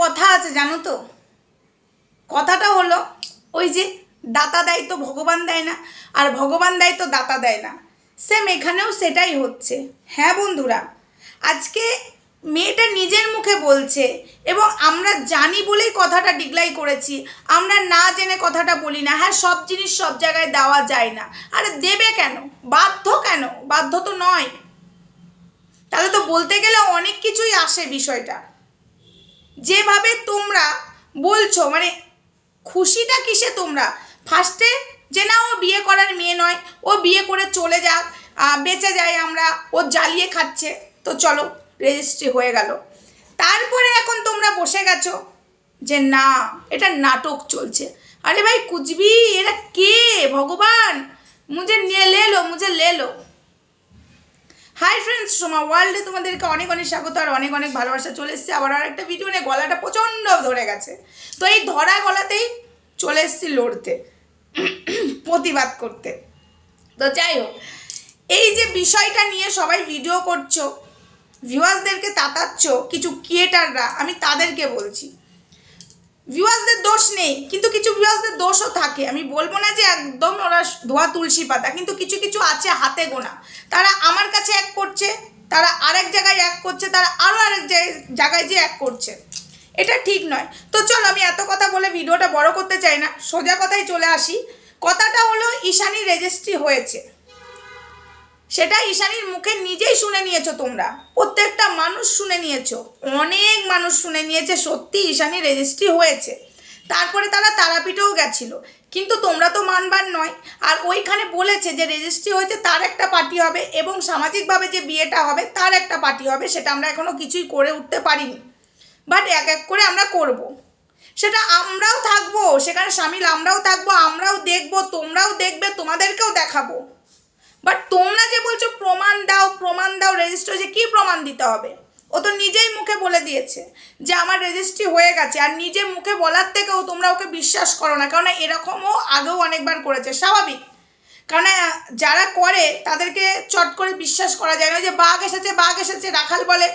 কথা আছে, জানো তো? কথাটা হলো ওই যে দাতা দেয় তো ভগবান দেয় না, আর ভগবান দেয় তো দাতা দেয় না। সেম এখানেও সেটাই হচ্ছে। হ্যাঁ বন্ধুরা, আজকে মেয়েটা নিজের মুখে বলছে এবং আমরা জানি বলেই কথাটা ডিগলাই করেছি, আমরা না জেনে কথাটা বলি না। হ্যাঁ সব জিনিস সব জায়গায় দেওয়া যায় না। আরে দেবে কেন? বাধ্য কেন? বাধ্য তো নয়। তাহলে তো বলতে গেলে অনেক কিছুই আসে বিষয়টা। যেভাবে তোমরা বলছো মানে খুশিটা কিসে তোমরা? ফার্স্টে যে না, ও বিয়ে করার মেয়ে নয়, ও বিয়ে করে চলে যাক বেঁচে যায় আমরা, ও জ্বালিয়ে খাচ্ছে। তো চলো রেজিস্ট্রি হয়ে গেল। তারপরে এখন তোমরা বসে গেছো যে না, এটা নাটক চলছে। আরে ভাই, কুচবি, এরা কে? ভগবান! মুঝে নিয়ে লেলো মুঝে লেলো হাই ফ্রেন্ডস সোমা ওয়ার্ল্ডে তোমাদেরকে অনেক অনেক স্বাগত আর অনেক অনেক ভালোবাসা চলে এসছে। আবার আর একটা ভিডিও নিয়ে গলাটা প্রচণ্ড ধরে গেছে। তো এই ধরা গলাতেই চলে এসছি লড়তে, প্রতিবাদ করতে। তো যাই হোক, এই যে বিষয়টা নিয়ে সবাই ভিডিও করছ ভিউয়ার্সদেরকে তাতাচ্ছ, কিছু ক্রিয়েটাররা আমি তাদেরকে বলছি। ভিউয়ার্সদের দোষ নেই, কিন্তু কিছু ভিউয়ার্সদের দোষও থাকে। আমি বলব না যে একদম ওরা ধোয়া তুলসী পাতা, কিন্তু কিছু কিছু আছে হাতে গোনা। তারা আমার কাছে এক করছে, তারা আরেক জায়গায় এক করছে, তারা আরও আরেক জায়- জায়গায় যে এক করছে। এটা ঠিক নয়। তো চল, আমি এত কথা বলে ভিডিওটা বড় করতে চাই না। সোজা কথায় চলে আসি। কথাটা হলো ঈশানী রেজিস্ট্রি হয়েছে। সেটা ঈশানীর মুখে নিজেই শুনে নিয়েছো তোমরা। প্রত্যেকটা মানুষ শুনে নিয়েছো। অনেক মানুষ শুনে নিয়েছে, সত্যি ঈশানী রেজিস্ট্রি হয়েছে। তারপরে তারা তারাপীঠেও গেছিল। কিন্তু তোমরা তো মানবার নয়। আর ওইখানে বলেছে যে রেজিস্ট্রি হয়েছে, তার একটা পার্টি হবে এবং সামাজিকভাবে যে বিয়েটা হবে, তার একটা পার্টি হবে, সেটা আমরা এখনও কিছুই করে উঠতে পারিনি। বাট এক এক করে আমরা করব। সেটা আমরাও থাকব, সেখানে সামিল আমরাও থাকব, আমরাও দেখব, তোমরাও দেখবে, তোমাদেরকেও দেখাবো। বাট তোমরা যে বলছো প্রমাণ দাও প্রমাণ দাও রেজিস্ট্রি হয়েছে, কী প্রমাণ দিতে হবে? ও তো নিজেই মুখে বলে দিয়েছে যে আমার রেজিস্ট্রি হয়ে গেছে, আর নিজে মুখে বলার থেকেও তোমরা ওকে বিশ্বাস করো না কারণ এরকমও আগেও অনেকবার করেছে, স্বাভাবিক। কারণ যারা করে, তাদেরকে চট করে বিশ্বাস করা যায় না যে বাঘ এসেছে বাঘ এসেছে, রাখাল বলে,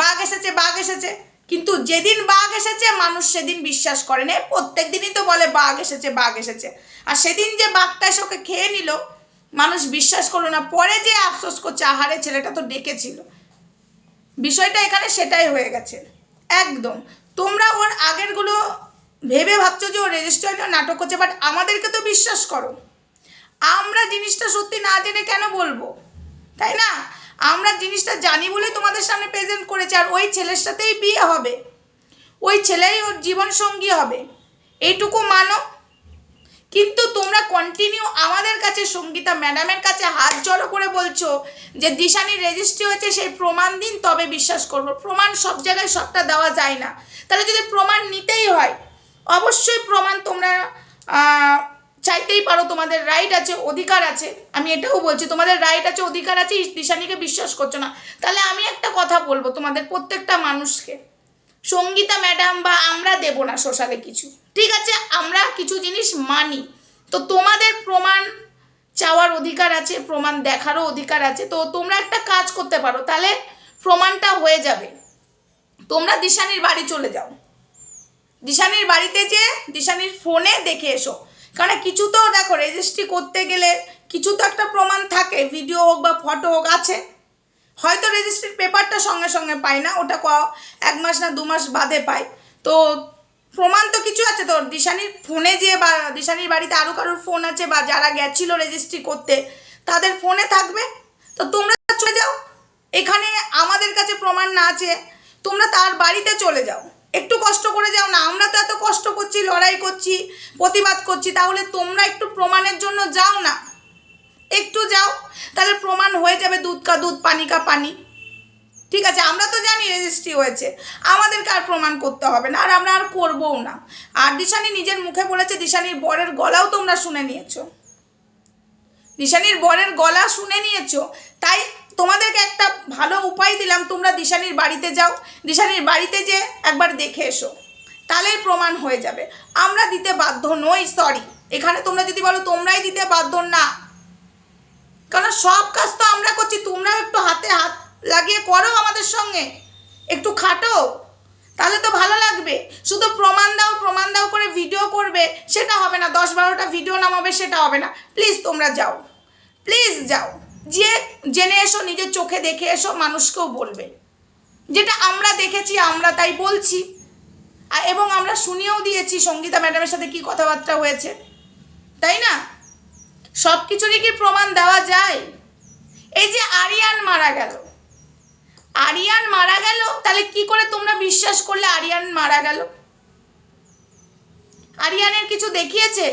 বাঘ এসেছে বাঘ এসেছে। কিন্তু যেদিন বাঘ এসেছে, মানুষ সেদিন বিশ্বাস করে না। প্রত্যেক দিনই তো বলে বাঘ এসেছে বাঘ এসেছে। আর সেদিন যে বাঘটা এসে ওকে খেয়ে নিল মানুষ বিশ্বাস করল না। পরে যে আফসোস করছে, আহারে, ছেলেটা তো ডেকেছিল। বিষয়টা এখানে সেটাই হয়ে গেছে। একদম। তোমরা ওর আগেরগুলো ভেবে ভাবছ যে ও রেজিস্টার নাটক করছে বাট আমাদেরকে তো বিশ্বাস করো। আমরা জিনিসটা সত্যি না জেনে কেন বলব? তাই না? আমরা জিনিসটা জানি বলে তোমাদের সামনে প্রেজেন্ট করেছি, আর ওই ছেলের সাথেই বিয়ে হবে। ওই ছেলেই ওর জীবন সঙ্গী হবে। এইটুকু মানো। কিন্তু তোমরা কন্টিনিউ আমাদের কাছে সঙ্গীতা ম্যাডামের কাছে হাত জড়ো করে বলছো যে দিশানির রেজিস্ট্রি হয়েছে, সেই প্রমাণ দিন, তবে বিশ্বাস করব। প্রমাণ সব জায়গায় সবটা দেওয়া যায় না। তাহলে যদি প্রমাণ নিতেই হয়, অবশ্যই প্রমাণ তোমরা চাইতেই পারো তোমাদের রাইট আছে, অধিকার আছে। আমি এটাও বলছি, তোমাদের রাইট আছে, অধিকার আছে, দিশানিকে বিশ্বাস করছ না। তাহলে আমি একটা কথা বলব তোমাদের প্রত্যেকটা মানুষকে। সঙ্গীতা ম্যাডাম বা আমরা দেব না সোশ্যালে কিছু। ঠিক আছে, আমরা কিছু জিনিস মানি। তো তোমাদের প্রমাণ চাওয়ার অধিকার আছে, প্রমাণ দেখারও অধিকার আছে, তো তোমরা একটা কাজ করতে পারো, তাহলে প্রমাণটা হয়ে যাবে। তোমরা দিশানির বাড়ি চলে যাও। দিশানির বাড়িতে যে দিশানির ফোনে দেখে এসো। কারণ কিছু তো দেখো রেজিস্ট্রি করতে গেলে কিছু তো একটা প্রমাণ থাকে ভিডিও হোক বা ফটো হোক আছে। হয়তো রেজিস্ট্রির পেপারটা সঙ্গে সঙ্গে পায় না, ওটা ক, এক মাস না দু মাস বাদে পায়। তো প্রমাণ তো কিছু আছে তোর। দিশানির ফোনে যে বা, দিশানির বাড়িতে আরও কারোর ফোন আছে বা যারা গেছিল রেজিস্ট্রি করতে, তাদের ফোনে থাকবে? তো তোমরা চলে যাও। এখানে আমাদের কাছে প্রমাণ না আছে। তোমরা তার বাড়িতে চলে যাও। একটু কষ্ট করে যাও না। আমরা তো এত কষ্ট করছি, লড়াই করছি, প্রতিবাদ করছি, তাহলে তোমরা একটু প্রমাণের জন্য যাও না। একটু যাও, তাহলে প্রমাণ হয়ে যাবে দুধ কা দুধ, পানি কা পানি। ঠিক আছে, আমরা তো জানি রেজিস্ট্রি হয়েছে। আমাদেরকে আর প্রমাণ করতে হবে না, আর আমরা আর করবও না। আর দিশানি নিজের মুখে বলেছে, দিশানির বরের গলাও তোমরা শুনে নিয়েছো। দিশানির বরের গলা শুনে নিয়েছো, তাই তোমাদেরকে একটা ভালো উপায় দিলাম, তোমরা দিশানির বাড়িতে যাও। দিশানির বাড়িতে যে একবার দেখে এসো, তাহলেই প্রমাণ হয়ে যাবে। আমরা দিতে বাধ্য নই সরি এখানে তোমরা যদি বলো, তোমরাই দিতে বাধ্য না। কারণ সব কাজ তো আমরা করছি, তোমরাও একটু হাতে হাত লাগিয়ে করো আমাদের সঙ্গে। একটু খাটো। তাহলে তো ভালো লাগবে। শুধু প্রমাণ দাও প্রমাণ দাও করে ভিডিও করবে, সেটা হবে না। দশ বারোটা ভিডিও নামাবে, সেটা হবে না। প্লিজ তোমরা যাও। প্লিজ যাও। যে জেনে এসো, নিজের চোখে দেখে এসো, মানুষকেও বলবে। যেটা আমরা দেখেছি, আমরা তাই বলছি। এবং আমরা শুনিয়েও দিয়েছি, সঙ্গীতা ম্যাডামের সাথে কি কথাবার্তা হয়েছে। তাই না? সব কিছুরই কি প্রমাণ দেওয়া যায়? এই যে আরিয়ান মারা গেল। আরিয়ান মারা গেল? তাহলে কি করে তোমরা বিশ্বাস করলে আরিয়ান মারা গেল? আরিয়ানের কিছু দেখিয়েছে?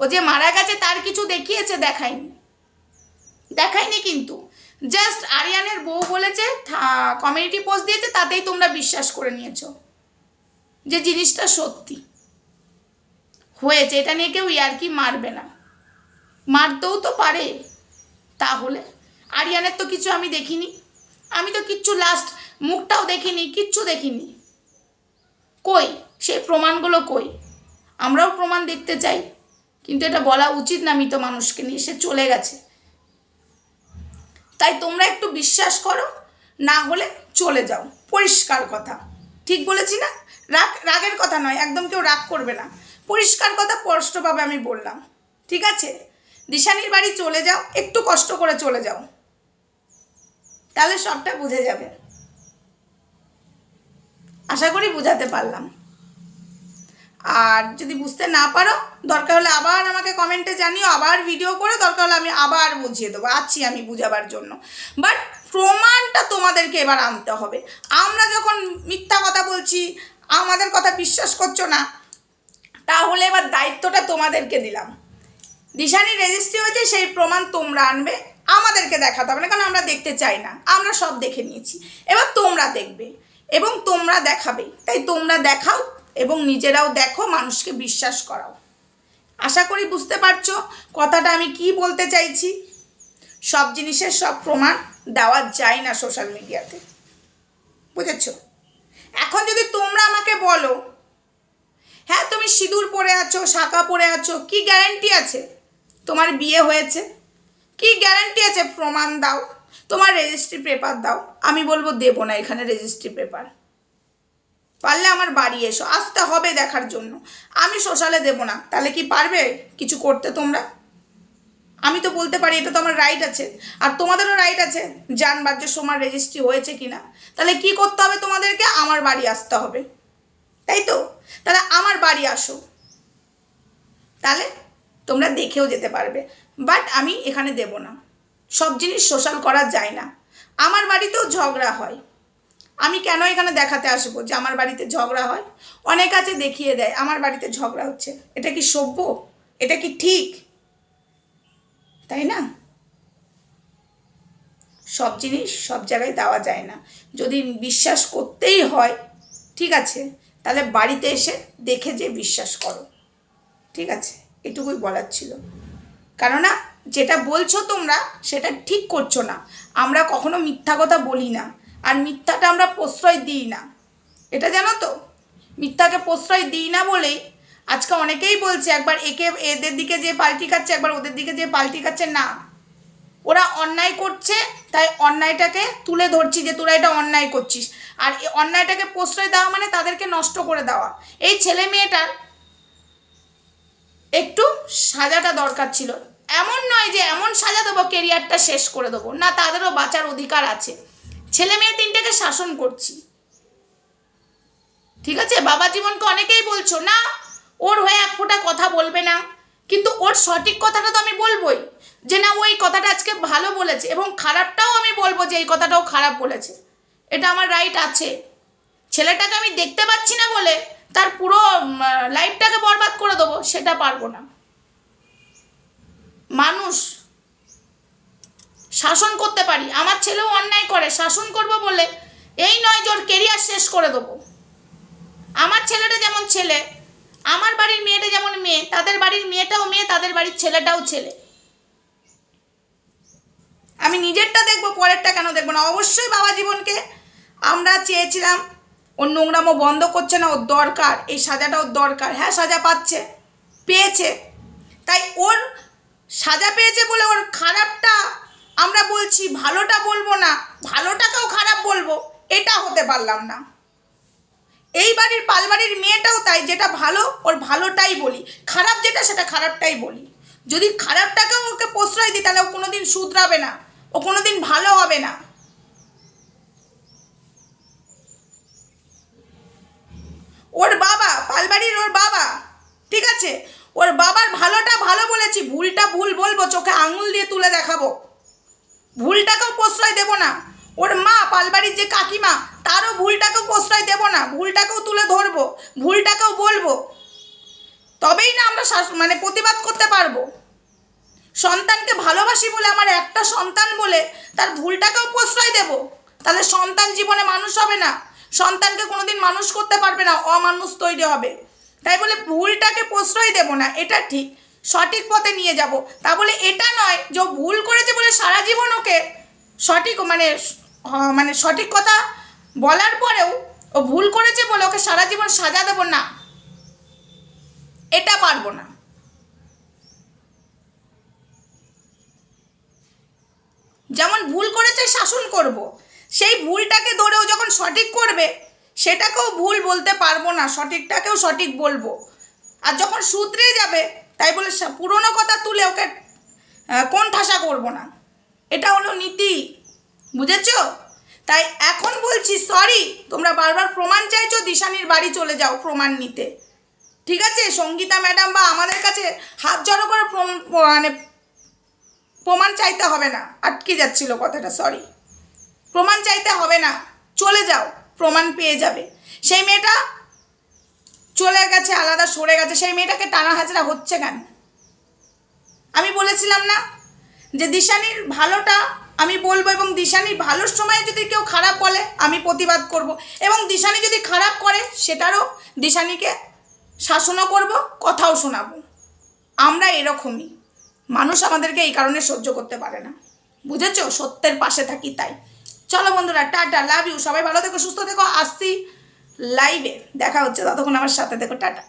ও যে মারা গেছে তার কিছু দেখিয়েছে, দেখায়নি। দেখায়নি কিন্তু। জাস্ট আরিয়ানের বউ বলেছে কমিউনিটি পোস্ট দিয়েছে, তাতেই তোমরা বিশ্বাস করে নিয়েছো যে জিনিসটা সত্যি। হয়েছে, এটা নিয়ে কেউ ইয়ার্কি মারবে না। মারতেও তো পারে। তাহলে আরিয়ানের তো কিছু আমি দেখিনি। আমি তো কিচ্ছু লাস্ট মুখটাও দেখিনি, কিচ্ছু দেখিনি। কই? সেই প্রমাণগুলো কই? আমরাও প্রমাণ দেখতে চাই, কিন্তু এটা বলা উচিত না মৃত মানুষকে নিয়ে, সে চলে গেছে। তাই তোমরা একটু বিশ্বাস করো, না হলে চলে যাও। পরিষ্কার কথা। ঠিক বলেছি না? রাগ, রাগের কথা নয়, একদম কেউ রাগ করবে না। পরিষ্কার কথা স্পষ্টভাবে আমি বললাম। ঠিক আছে? দিশানির বাড়ি চলে যাও, একটু কষ্ট করে চলে যাও। তাহলে সবটা বুঝে যাবে। আশা করি বুঝাতে পারলাম। আর যদি বুঝতে না পারো, দরকার হলে আবার আমাকে কমেন্টে জানিও, আবার ভিডিও করে দরকার হলে আমি আবার বুঝিয়ে দেবো, আছি আমি বুঝাবার জন্য। বাট প্রমাণটা তোমাদেরকে এবার আনতে হবে। আমরা যখন মিথ্যা কথা বলছি, আমাদের কথা বিশ্বাস করছ না, তাহলে এবার দায়িত্বটা তোমাদেরকে দিলাম। দিশানি রেজিস্ট্রি হয়েছে, সেই প্রমাণ তোমরা আনবে। আমাদেরকে দেখাতে হবে না, কারণ আমরা দেখতে চাই না। আমরা সব দেখে নিয়েছি। এবার তোমরা দেখবে এবং তোমরা দেখাবে। তাই তোমরা দেখাও এবং নিজেরাও দেখো, মানুষকে বিশ্বাস করাও। আশা করি বুঝতে পারছ কথাটা আমি কি বলতে চাইছি। সব জিনিসের সব প্রমাণ দেওয়া যায় না সোশ্যাল মিডিয়াতে। বুঝেছ? এখন যদি তোমরা আমাকে বলো হ্যাঁ তুমি সিঁদুর পরে আছো শাঁকা পরে আছো, কি গ্যারেন্টি আছে? তোমার বিয়ে হয়েছে? কি গ্যারান্টি আছে? প্রমাণ দাও। তোমার রেজিস্ট্রি পেপার দাও। আমি বলব দেবো না এখানে রেজিস্ট্রি পেপার পারলে আমার বাড়ি এসো। আসতে হবে দেখার জন্য। আমি সোশ্যালে দেবো না। তাহলে কি পারবে কিছু করতে তোমরা? আমি তো বলতে পারি, এটা তো আমার রাইট আছে। আর তোমাদেরও রাইট আছে জানবার যে সোমার রেজিস্ট্রি হয়েছে কি না তাহলে কি করতে হবে তোমাদেরকে? আমার বাড়ি আসতে হবে। তাই তো? তাহলে আমার বাড়ি আসো। তাহলে তোমরা দেখেও যেতে পারবে। বাট আমি এখানে দেব না। সব জিনিস সোশ্যাল করা যায় না। আমার বাড়িতেও ঝগড়া হয়। আমি কেন এখানে দেখাতে আসব যে আমার বাড়িতে ঝগড়া হয়? অনেক আছে দেখিয়ে দেয়, আমার বাড়িতে ঝগড়া হচ্ছে। এটা কি সভ্য? এটা কি ঠিক? তাই না? সব জিনিস সব জায়গায় দেওয়া যায় না। যদি বিশ্বাস করতেই হয়, ঠিক আছে, তাহলে বাড়িতে এসে দেখে যে বিশ্বাস করো। ঠিক আছে, এটুকুই বলার ছিল। কেননা যেটা বলছো তোমরা, সেটা ঠিক করছ না। আমরা কখনো মিথ্যা কথা বলি না। আর মিথ্যাটা আমরা প্রশ্রয় দিই না। এটা জানো তো? মিথ্যাকে প্রশ্রয় দিই না বলেই আজকে অনেকেই বলছে, একবার একে এদের দিকে যে পাল্টি খাচ্ছে, একবার ওদের দিকে যে পাল্টি খাচ্ছে, না। ওরা অন্যায় করছে, তাই অন্যায়টাকে তুলে ধরছি যে তোরা এটা অন্যায় করছিস। আর অন্যায়টাকে প্রশ্রয় দেওয়া মানে তাদেরকে নষ্ট করে দেওয়া। এই ছেলে মেয়েটার একটু সাজাটা দরকার ছিল। এমন নয় যে এমন সাজা দেবো কেরিয়ারটা শেষ করে দেবো। না, তাদেরও বাঁচার অধিকার আছে। ছেলে মেয়ে তিনটেকে শাসন করছি। ঠিক আছে? বাবা জীবনকে অনেকেই বলছো, না, ওর হয়ে এক ফোঁটা কথা বলবে না। কিন্তু ওর সঠিক কথাটা তো আমি বলবোই যে, না ওই কথাটা আজকে ভালো বলেছে এবং খারাপটাও আমি বলব যে, এই কথাটাও খারাপ বলেছে। এটা আমার রাইট আছে। ছেলেটাকে আমি দেখতে পাচ্ছি না বলে তার পুরো লাইফটাকে বরবাদ করে দেবো, সেটা পারব না। মানুষ শাসন করতে পারি, আমার ছেলেও অন্যায় করে, শাসন করব বলে এই নয় ওর কেরিয়ার শেষ করে দেবো। আমার ছেলেটা যেমন ছেলে, আমার বাড়ির মেয়েটা যেমন মেয়ে, তাদের বাড়ির মেয়েটাও মেয়ে, তাদের বাড়ির ছেলেটাও ছেলে। আমি নিজেরটা দেখব, পরেরটা কেন দেখব না? অবশ্যই বাবা জীবনকে আমরা চেয়েছিলাম, ওর নোংরামো বন্ধ করছে না, ওর দরকার, এই সাজাটা ওর দরকার। হ্যাঁ সাজা পাচ্ছে, পেয়েছে। তাই ওর সাজা পেয়েছে বলে ওর খারাপটা আমরা বলছি, ভালোটা বলব না, ভালোটাকেও খারাপ বলব, এটা হতে পারলাম না। এই বাড়ির পালবাড়ির মেয়েটাও তাই, যেটা ভালো, ওর ভালোটাই বলি। খারাপ যেটা, সেটা খারাপটাই বলি। যদি খারাপটাকেও ওকে প্রশ্রয় দিই, তাহলে ও কোনোদিন শুধরাবে না, ও কোনোদিন ভালো হবে না। ওর বাবা, পালবাড়ির ওর বাবা, ঠিক আছে? ওর বাবার ভালোটা ভালো বলেছি, ভুলটা ভুল বলব, চোখে আঙুল দিয়ে তুলে দেখাবো। ভুলটাকেও প্রশ্রয় দেব না। ওর মা, পালবাড়ির যে কাকিমা, তারও ভুলটাকেও প্রশ্রয় দেব না। ভুলটাকেও তুলে ধরবো, ভুলটাকেও বলব। তবেই না আমরা মানে প্রতিবাদ করতে পারব। সন্তানকে ভালোবাসি বলে আমার একটা সন্তান বলে তার ভুলটাকেও প্রশ্রয় দেব। তাহলে সন্তান জীবনে মানুষ হবে না। সন্তানকে কোনোদিন মানুষ করতে পারবে না, অমানুষ তৈরি হবে। তাই বলে ভুলটাকে প্রশ্রয় দেব না, এটা ঠিক। সঠিক পথে নিয়ে যাব। তা বলে এটা নয় যে ভুল করেছে বলে সারা জীবন ওকে সঠিক মানে মানে সঠিক কথা বলার পরেও ও ভুল করেছে বলে ওকে সারা জীবন সাজা দেব না। এটা পারব না। যেমন ভুল করেছে শাসন করব। সেই ভুলটাকে ধরেও যখন সঠিক করবে সেটাকেও ভুল বলতে পারব না, সঠিকটাকেও সঠিক বলব। আর যখন সূত্রে যাবে, তাই বলে পুরনো কথা তুলে ওকে কোন ঠাসা করব না। এটা হলো নীতি, বুঝেছ? তাই এখন বলছি সরি তোমরা বারবার প্রমাণ চাইছো, দিশানির বাড়ি চলে যাও প্রমাণ নিতে। ঠিক আছে? সঙ্গীতা ম্যাডাম বা আমাদের কাছে হাত জড়ো করে মানে প্রমাণ চাইতে হবে না। আটকে যাচ্ছিল কথাটা সরি প্রমাণ চাইতে হবে না। চলে যাও। প্রমাণ পেয়ে যাবে। সেই মেয়েটা চলে গেছে, আলাদা সরে গেছে। সেই মেয়েটাকে টানা হাজরা হচ্ছে কেন? আমি বলেছিলাম না যে দিশানির ভালোটা আমি বলব এবং দিশানির ভালোর সময় যদি কেউ খারাপ বলে, আমি প্রতিবাদ করব। এবং দিশানি যদি খারাপ করে, সেটারও দিশানিকে শাসনও করব, কথাও শোনাবো। আমরা এরকমই। মানুষ আমাদেরকে এই কারণে সহ্য করতে পারে না। বুঝেছ? সত্যের পাশে থাকি তাই। চলো বন্ধুরা, টাটা লাভ ইউ সবাই ভালো থেকো, সুস্থ থেকো, আসছি লাইভে দেখা হচ্ছে ততক্ষণ আমার সাথে দেখো টাটা।